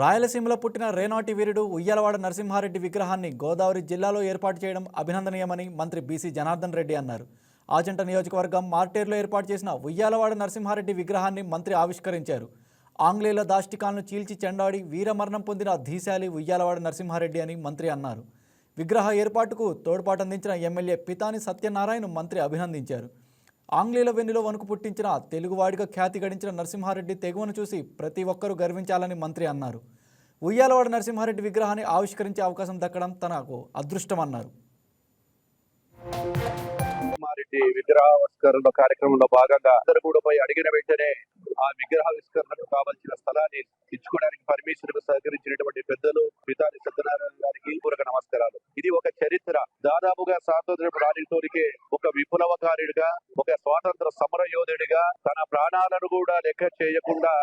రాయలసీమలో పుట్టిన రేనాటి వీరుడు ఉయ్యాలవాడ నరసింహారెడ్డి విగ్రహాన్ని గోదావరి జిల్లాలో ఏర్పాటు చేయడం అభినందనీయమని మంత్రి బీసీ జనార్దన్ రెడ్డి అన్నారు. ఆచంట నియోజకవర్గం మార్టేర్లో ఏర్పాటు చేసిన ఉయ్యాలవాడ నరసింహారెడ్డి విగ్రహాన్ని మంత్రి ఆవిష్కరించారు. ఆంగ్లేయుల దాష్టికాలను చీల్చి చెండాడి వీరమరణం పొందిన ధీశాలి ఉయ్యాలవాడ నరసింహారెడ్డి అని మంత్రి అన్నారు. విగ్రహ ఏర్పాటుకు తోడ్పాటు అందించిన ఎమ్మెల్యే పితాని సత్యనారాయణ మంత్రి అభినందించారు. ఆంగ్లేయుల వెన్నులో వణుకు పుట్టించిన తెలుగువాడిగా ఖ్యాతి గడించిన నరసింహారెడ్డి తెగువను చూసి ప్రతి ఒక్కరూ గర్వించాలని మంత్రి అన్నారు. ఉయ్యాలవాడ నరసింహారెడ్డి విగ్రహాన్ని ఆవిష్కరించే అవకాశం దక్కడం తనకు అదృష్టమన్నారు. రెడ్డి విగ్రహావిష్కరణ కార్యక్రమంలో భాగంగా అందరూ కూడా పోయి అడిగిన వెంటనే ఆ విగ్రహావిష్కరణకు కావాల్సిన స్థలాన్ని ఇచ్చుకోవడానికి పర్మిషన్ సహకరించినటువంటి పెద్దలు పితాని సత్యనారాయణ గారికి పూర్వక నమస్కారాలు. ఇది ఒక చరిత్ర. దాదాపుగా స్వాతంత్ర రానితోనికే ఒక విప్లవకారుడిగా ఒక స్వాతంత్ర సమర యోధుడిగా తన ప్రాణాలను కూడా లెక్క చేయకుండా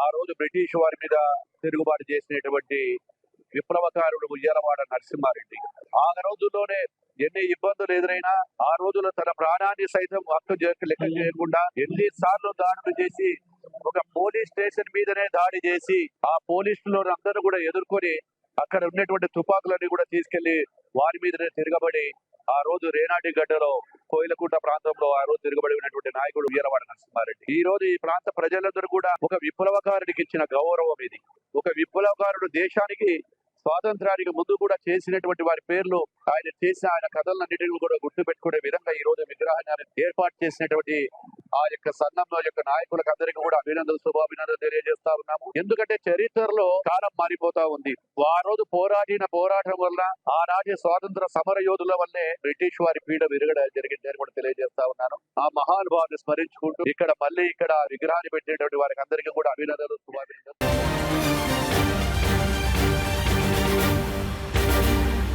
ఆ రోజు బ్రిటిష్ వారి మీద తిరుగుబాటు చేసినటువంటి విప్లవకారుడు ఉయ్యాలవాడ నరసింహారెడ్డి. ఆ రోజుల్లోనే ఎన్ని ఇబ్బందులు ఎదురైనా ఆ రోజుల్లో తన ప్రాణాన్ని సైతం హక్కు చేయ- లెక్క చేయకుండా ఎన్ని సార్లు దాడులు చేసి ఒక పోలీస్ స్టేషన్ మీదనే దాడి చేసి ఆ పోలీసులు అందరూ కూడా ఎదుర్కొని అక్కడ ఉన్నటువంటి తుపాకులన్నీ కూడా తీసుకెళ్ళి వారి మీదనే తిరగబడి ఆ రోజు రేనాటి గడ్డలో కోయిలకుంట ప్రాంతంలో ఆ రోజు తిరగబడి ఉన్నటువంటి నాయకుడు వీరవాడ నరసింహారెడ్డి. ఈ రోజు ఈ ప్రాంత ప్రజలందరూ కూడా ఒక విప్లవకారుడికి ఇచ్చిన గౌరవం ఇది. ఒక విప్లవకారుడు దేశానికి స్వాతంత్రానికి ముందు కూడా చేసినటువంటి వారి పేర్లు ఆయన చేసిన ఆయన కథలన్నింటినీ కూడా గుర్తు పెట్టుకునే విధంగా ఈ రోజు విగ్రహాన్ని ఆయన ఏర్పాటు చేసినటువంటి ఆ యొక్క సంఘంలో యొక్క నాయకులకు అందరికీ కూడా అభినందన శుభాభినందన తెలియజేస్తా ఉన్నాము. ఎందుకంటే చరిత్రలో కాలం మారిపోతా ఉంది. ఆ రోజు పోరాడిన పోరాటం వల్ల ఆనాటి స్వాతంత్ర సమర యోధుల వల్లే బ్రిటిష్ వారి పీడ విరగడ జరిగిందని కూడా తెలియజేస్తా ఉన్నాను. ఆ మహానుభావాన్ని స్మరించుకుంటూ ఇక్కడ మళ్ళీ ఇక్కడ విగ్రహాన్ని పెట్టినటువంటి వారికి అందరికీ కూడా అభినందనలు శుభాభినందనలు.